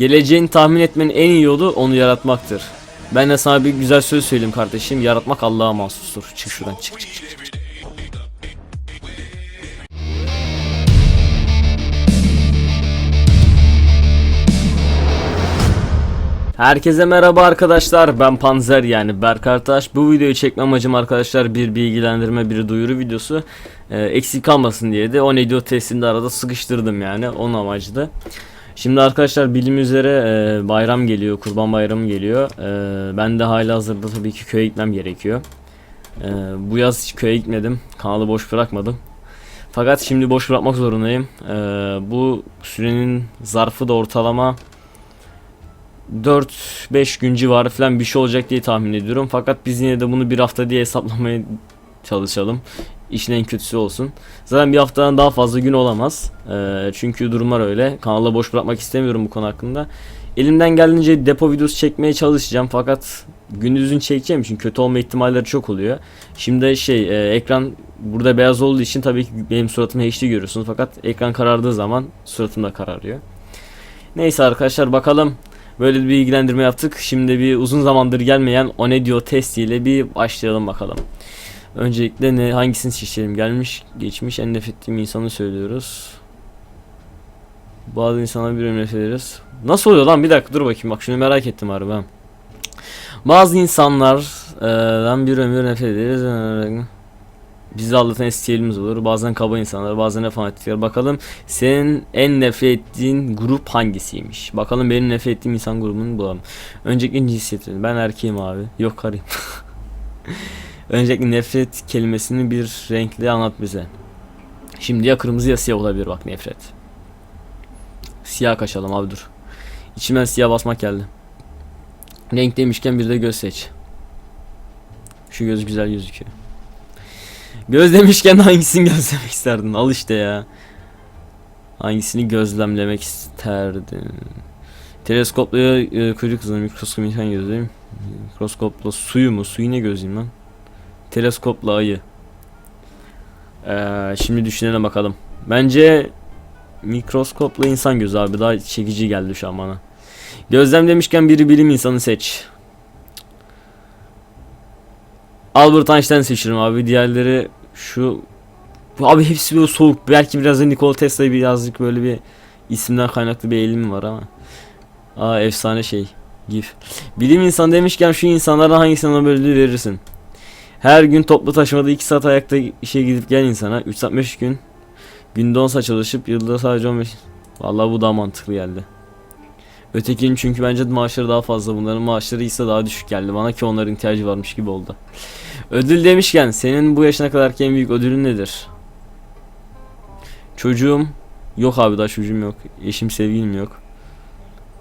Geleceğini tahmin etmenin en iyi yolu onu yaratmaktır. Ben de sana bir güzel söz söyleyeyim kardeşim. Yaratmak Allah'a mahsustur. Çık şuradan çık çık çık. Herkese merhaba arkadaşlar ben Panzer yani Berk Artaş Bu videoyu çekme amacım arkadaşlar bir bilgilendirme bir duyuru videosu ee, Eksik kalmasın diye de o ne diyor testinde arada sıkıştırdım yani onun amacıydı Şimdi arkadaşlar bilim üzere e, bayram geliyor kurban bayramı geliyor Ee, Ben de hala hazırda tabii ki köye gitmem gerekiyor Ee, Bu yaz hiç köye gitmedim kanalı boş bırakmadım fakat şimdi boş bırakmak zorundayım. Ee, bu sürenin zarfı da ortalama 4-5 gün civarı falan bir şey olacak diye tahmin ediyorum. Fakat biz yine de bunu bir hafta diye hesaplamaya çalışalım. İşin en kötüsü olsun. Zaten bir haftadan daha fazla gün olamaz. Ee, çünkü durumlar öyle. Kanala boş bırakmak istemiyorum bu konu hakkında. Elimden geldiğince depo videosu çekmeye çalışacağım. Fakat gündüzün çekeceğim için kötü olma ihtimalleri çok oluyor. Şimdi şey e, ekran burada beyaz olduğu için tabii ki benim suratımı HD görüyorsunuz. Fakat ekran karardığı zaman suratım da kararıyor. Neyse arkadaşlar bakalım Böyle bir bilgilendirme yaptık. Şimdi bir uzun zamandır gelmeyen o ne diyor testiyle bir başlayalım bakalım. Öncelikle ne hangisini seçelim? Gelmiş, geçmiş en nefret ettiğim insanı söylüyoruz. Bazı insana bir nefret ederiz. Nasıl oluyor lan? Bir dakika dur bakayım. Bak şunu merak ettim harbi. ha. Bazı insanlardan bir ömür nefret ederiz. Bizi aldatan isteyelimimiz olur. Bazen kaba insanlar, bazen de fanatikler. Bakalım senin en nefret ettiğin grup hangisiymiş? Bakalım benim nefret ettiğim insan grubunu bulalım. Öncelikle cinsiyetini. Ben erkeğim abi. Yok karıyım. Öncelikle nefret kelimesini bir renkle anlat bize. Şimdi ya kırmızı ya siyah olabilir bak nefret. Siyah kaçalım abi dur. İçimden siyah basmak geldi. Renk demişken bir de göz seç. Şu göz güzel gözüküyor. Göz demişken hangisini gözlemek isterdin? Al işte ya. Hangisini gözlemlemek isterdin? Teleskopla e, kuyruk hızını mikroskop insan gözleyeyim. Mikroskopla suyu mu? Suyu ne gözleyeyim lan? Teleskopla ayı. Ee, şimdi düşünelim bakalım. Bence mikroskopla insan gözü abi daha çekici geldi şu an bana. Gözlem demişken biri bilim insanı seç. Albert Einstein seçirim abi. Diğerleri şu abi hepsi böyle soğuk. Belki biraz da Nikola Tesla'yı birazcık böyle bir isimden kaynaklı bir eğilim var ama. Aa efsane şey. Gif. Bilim insanı demişken şu insanlardan hangisine Nobel'i verirsin? Her gün toplu taşımada 2 saat ayakta işe gidip gel insana 365 gün günde 10 saat çalışıp yılda sadece 15 Vallahi bu daha mantıklı geldi. Ötekinin çünkü bence maaşları daha fazla bunların maaşları ise daha düşük geldi bana ki onların ihtiyacı varmış gibi oldu. Ödül demişken senin bu yaşına kadar en büyük ödülün nedir? Çocuğum yok abi daha çocuğum yok. Eşim sevgilim yok.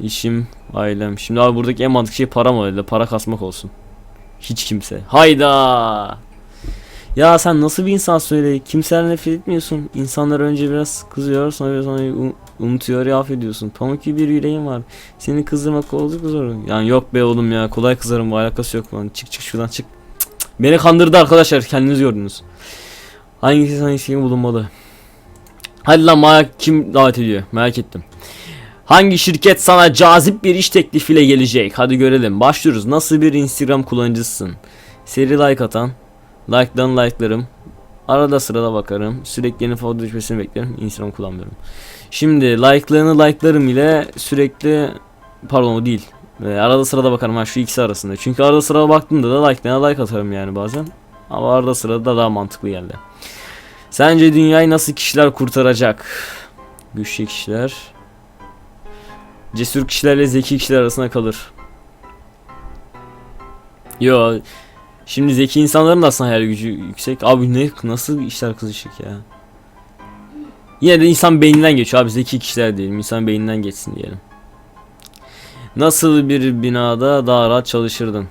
İşim ailem. Şimdi abi buradaki en mantıklı şey para mı öyle? Para kasmak olsun. Hiç kimse. Hayda. Ya sen nasıl bir insan söyle? Kimselerle nefret etmiyorsun. İnsanlar önce biraz kızıyor sonra sonra um- unutuyor ya affediyorsun. Pamuk gibi bir yüreğin var. Seni kızdırmak oldukça zor. Yani yok be oğlum ya kolay kızarım bu alakası yok falan. Çık çık şuradan çık. Beni kandırdı arkadaşlar kendiniz gördünüz. Hangisi hangisi bulunmalı? Hadi lan bana kim davet ediyor merak ettim. Hangi şirket sana cazip bir iş teklifiyle gelecek? Hadi görelim. Başlıyoruz. Nasıl bir Instagram kullanıcısın? Seri like atan. Like'dan like'larım. Arada sırada bakarım. Sürekli yeni foto düşmesini beklerim. Instagram kullanmıyorum. Şimdi like'larını like'larım ile sürekli pardon o değil. Ee, arada sırada bakarım ha şu ikisi arasında. Çünkü arada sırada baktığımda da like'larına like atarım yani bazen. Ama arada sırada daha mantıklı geldi. Sence dünyayı nasıl kişiler kurtaracak? Güçlü kişiler. Cesur kişilerle zeki kişiler arasında kalır. Yo. Şimdi zeki insanların da aslında hayal gücü yüksek. Abi ne nasıl işler kızışık ya. Yine de insan beyninden geçiyor abi zeki kişiler diyelim. İnsan beyninden geçsin diyelim. Nasıl bir binada daha rahat çalışırdın?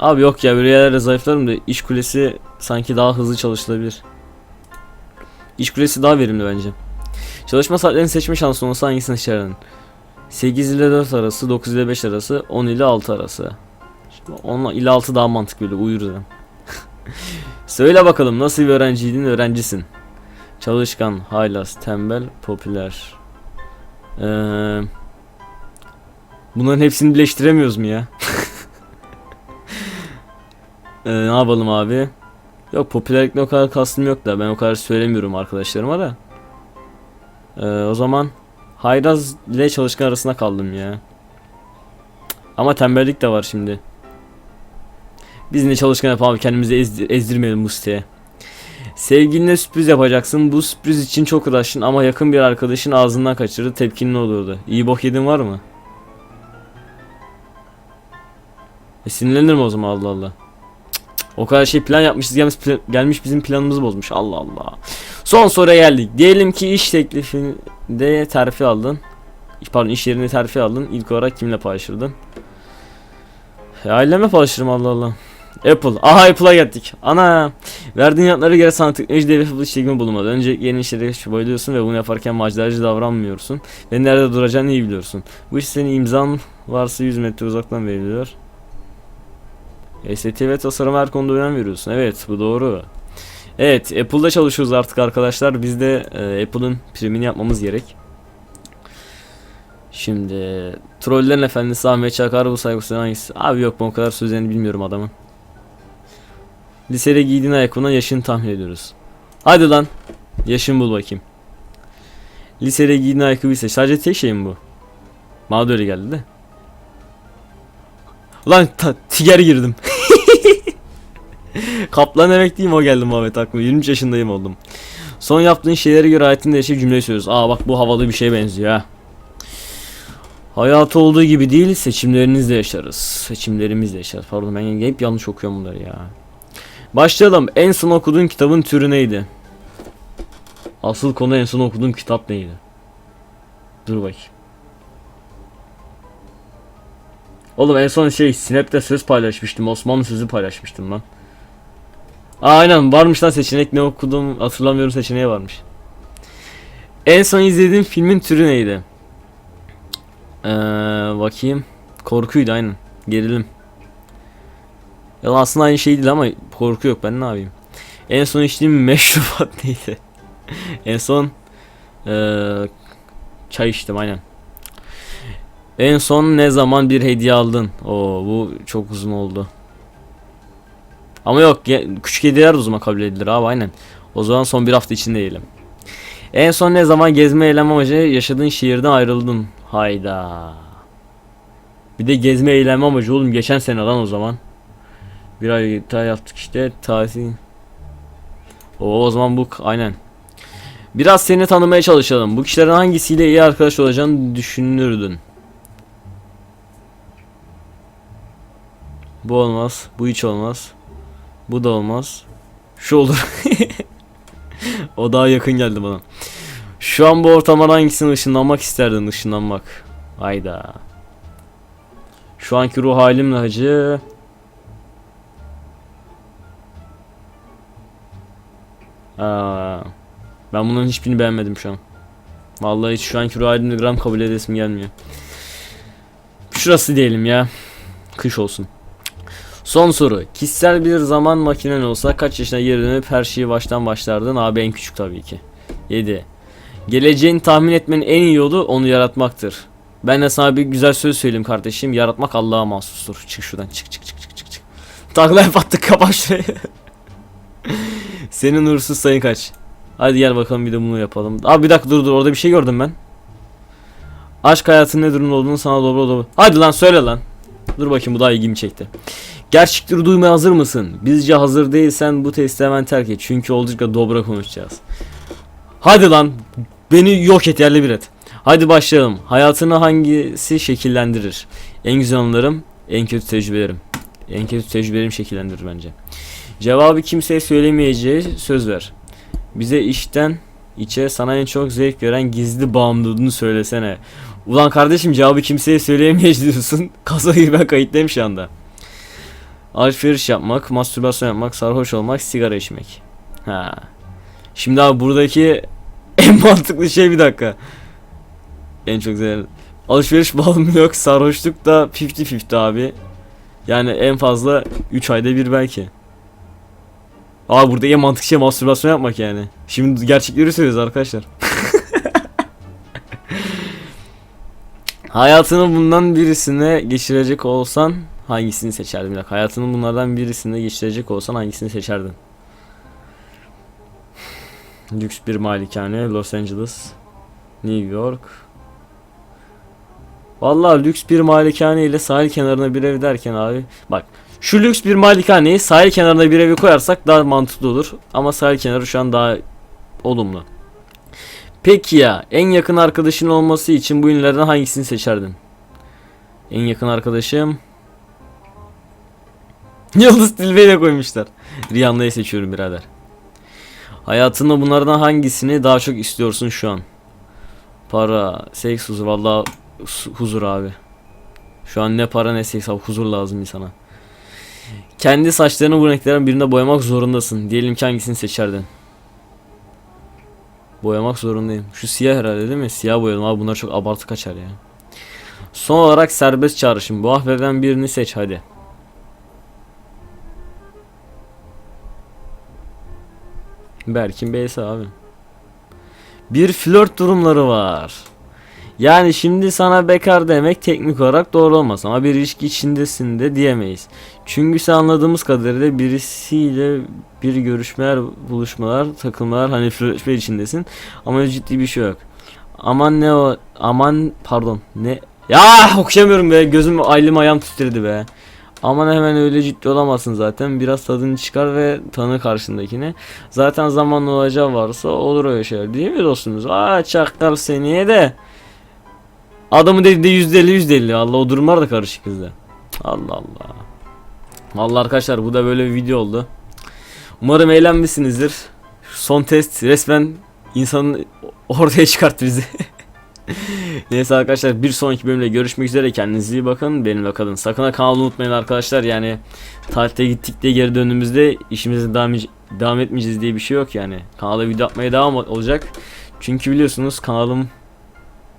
Abi yok ya böyle yerlerde zayıflarım da iş kulesi sanki daha hızlı çalışılabilir. İş kulesi daha verimli bence. Çalışma saatlerini seçme şansın olsa hangisini seçerdin? 8 ile 4 arası, 9 ile 5 arası, 10 ile 6 arası. 10 ile 6 daha mantıklı böyle uyuruz. Söyle bakalım nasıl bir öğrenciydin öğrencisin. Çalışkan, haylaz, tembel, popüler. Ee, bunların hepsini birleştiremiyoruz mu ya? Ee, ne yapalım abi? Yok popülerlikle o kadar kastım yok da ben o kadar söylemiyorum arkadaşlarıma da. Ee, o zaman Hayraz ile çalışkan arasında kaldım ya. Ama tembellik de var şimdi. Biz ne çalışkan yapalım kendimizi ezdir- ezdirmeyelim bu. Sevgiline sürpriz yapacaksın. Bu sürpriz için çok uğraştın ama yakın bir arkadaşın ağzından kaçırdı. Tepkin ne olurdu? İyi bok yedin var mı? E sinirlenir mi o zaman Allah Allah? Cık cık. O kadar şey plan yapmışız gelmiş, gelmiş bizim planımızı bozmuş. Allah Allah. Son soruya geldik. Diyelim ki iş teklifinde terfi aldın. Pardon iş yerinde terfi aldın. İlk olarak kimle paylaşırdın? E, ailemle paylaşırım Allah Allah. Apple. Aha Apple'a geldik. Ana. Verdiğin yanıtlara göre sana teknoloji devi Apple işlemi bulunmadı. Önce yeni işlere bayılıyorsun ve bunu yaparken maceracı davranmıyorsun. Ve nerede duracağını iyi biliyorsun. Bu iş senin imzan varsa 100 metre uzaktan veriliyor. Estetik ve tasarım her konuda önem veriyorsun. Evet bu doğru. Evet Apple'da çalışıyoruz artık arkadaşlar. Biz de e, Apple'ın primini yapmamız gerek. Şimdi Trollerin Efendisi Ahmet Çakar bu saygısı hangisi? Abi yok ben o kadar sözlerini bilmiyorum adamın. Lisede giydiğin ayakkabından yaşını tahmin ediyoruz. Hadi lan. Yaşını bul bakayım. Lisede giydiğin ayakkabı ise sadece tek şey mi bu? Bana da öyle geldi de. Ulan ta- tiger girdim. Kaplan emekliyim o geldi Muhammed aklıma. 23 yaşındayım oldum. Son yaptığın şeylere göre hayatında yaşayıp cümleyi söylüyoruz. Aa bak bu havalı bir şeye benziyor ha. Hayatı olduğu gibi değil seçimlerinizle yaşarız. Seçimlerimizle yaşarız. Pardon ben hep yanlış okuyorum bunları ya. Başlayalım. En son okuduğun kitabın türü neydi? Asıl konu en son okuduğum kitap neydi? Dur bakayım. Oğlum en son şey Snap'te söz paylaşmıştım. Osmanlı sözü paylaşmıştım lan. Aynen varmış lan seçenek ne okudum hatırlamıyorum seçeneği varmış. En son izlediğim filmin türü neydi? Ee, bakayım. Korkuydu aynen. Gerilim. Ya aslında aynı şey değil ama korku yok ben ne yapayım. En son içtiğim meşrubat neydi? en son ee, çay içtim aynen. En son ne zaman bir hediye aldın? Oo bu çok uzun oldu. Ama yok küçük hediyeler de o kabul edilir abi aynen. O zaman son bir hafta içinde diyelim. En son ne zaman gezme eylem amacı yaşadığın şehirden ayrıldın? Hayda. Bir de gezme eğlenme amacı oğlum geçen sene lan o zaman. Bir ay daha yaptık işte tatil. Oo, o zaman bu aynen. Biraz seni tanımaya çalışalım. Bu kişilerin hangisiyle iyi arkadaş olacağını düşünürdün? Bu olmaz. Bu hiç olmaz. Bu da olmaz. Şu olur. o daha yakın geldi bana. Şu an bu ortamdan hangisini ışınlanmak isterdin ışınlanmak? Hayda. Şu anki ruh halimle hacı. Aa, ben bunların hiçbirini beğenmedim şu an. Vallahi hiç şu anki ruh halimle gram kabul edesim gelmiyor. Şurası diyelim ya. Kış olsun. Son soru. Kişisel bir zaman makinen olsa kaç yaşına geri dönüp her şeyi baştan başlardın? Abi en küçük tabii ki. 7. Geleceğini tahmin etmenin en iyi yolu onu yaratmaktır. Ben de sana bir güzel söz söyleyeyim kardeşim. Yaratmak Allah'a mahsustur. Çık şuradan çık çık çık çık çık çık. Takla yapattık kapat şurayı. Senin uğursuz sayın kaç? Hadi gel bakalım bir de bunu yapalım. Abi bir dakika dur dur orada bir şey gördüm ben. Aşk hayatının ne durumda olduğunu sana dobro dobro. Hadi lan söyle lan. Dur bakayım bu daha ilgimi çekti. Gerçekleri duymaya hazır mısın? Bizce hazır değilsen bu testi hemen terk et. Çünkü oldukça dobra konuşacağız. Hadi lan. Beni yok et yerle bir et. Hadi başlayalım. Hayatını hangisi şekillendirir? En güzel anılarım, en kötü tecrübelerim. En kötü tecrübelerim şekillendirir bence. Cevabı kimseye söylemeyeceği söz ver. Bize işten içe sana en çok zevk veren gizli bağımlılığını söylesene. Ulan kardeşim cevabı kimseye söyleyemeyeceğiz diyorsun. Kasayı ben kayıtlayayım şu anda. Alışveriş yapmak, mastürbasyon yapmak, sarhoş olmak, sigara içmek. Ha. Şimdi abi buradaki en mantıklı şey bir dakika. En çok zevk. Alışveriş bağımlılığı yok, sarhoşluk da 50-50 abi. Yani en fazla 3 ayda bir belki. Abi burada en mantıklı şey mastürbasyon yapmak yani. Şimdi gerçekleri söylüyoruz arkadaşlar. Hayatını bundan birisine geçirecek olsan hangisini seçerdin? Dakika, Hayatını bunlardan birisine geçirecek olsan hangisini seçerdin? Lüks bir malikane, Los Angeles, New York. Vallahi lüks bir malikane ile sahil kenarına bir ev derken abi bak şu lüks bir malikaneyi sahil kenarına bir evi koyarsak daha mantıklı olur ama sahil kenarı şu an daha olumlu. Peki ya en yakın arkadaşın olması için bu ünlülerden hangisini seçerdin? En yakın arkadaşım Yıldız Tilbe'yi de koymuşlar. Rihanna'yı seçiyorum birader. Hayatında bunlardan hangisini daha çok istiyorsun şu an? Para, seks, huzur. Valla huzur abi. Şu an ne para ne seks abi. Huzur lazım insana. Kendi saçlarını bu renklerin birinde boyamak zorundasın. Diyelim ki hangisini seçerdin? Boyamak zorundayım. Şu siyah herhalde değil mi? Siyah boyadım abi bunlar çok abartı kaçar ya. Son olarak serbest çağrışım. Bu ahveden birini seç hadi. Berkin Bey'si abi. Bir flört durumları var. Yani şimdi sana bekar demek teknik olarak doğru olmaz ama bir ilişki içindesin de diyemeyiz. Çünkü sen anladığımız kadarıyla birisiyle bir görüşmeler, buluşmalar, takılmalar hani flörtleşme içindesin ama ciddi bir şey yok. Aman ne o aman pardon ne ya okuyamıyorum be gözüm aylım ayağım titredi be. Aman hemen öyle ciddi olamazsın zaten. Biraz tadını çıkar ve tanı karşındakini. Zaten zamanla olacağı varsa olur öyle şeyler değil mi dostumuz? Aa çakal seniye de. Adamı dedi de yüzde elli yüzde elli. Allah o durumlar da karışık bizde. Allah Allah. Vallahi arkadaşlar bu da böyle bir video oldu. Umarım eğlenmişsinizdir. Son test resmen insanın ortaya çıkarttı bizi. Neyse arkadaşlar bir sonraki bölümde görüşmek üzere kendinize iyi bakın benimle kalın sakın ha kanalı unutmayın arkadaşlar yani tatilde gittik diye geri döndüğümüzde işimize devam, devam etmeyeceğiz diye bir şey yok yani kanala video atmaya devam olacak çünkü biliyorsunuz kanalım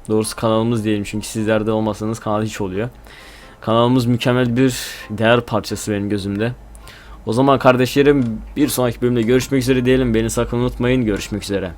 doğrusu kanalımız diyelim çünkü sizler de olmasanız kanal hiç oluyor. Kanalımız mükemmel bir değer parçası benim gözümde. O zaman kardeşlerim bir sonraki bölümde görüşmek üzere diyelim. Beni sakın unutmayın. Görüşmek üzere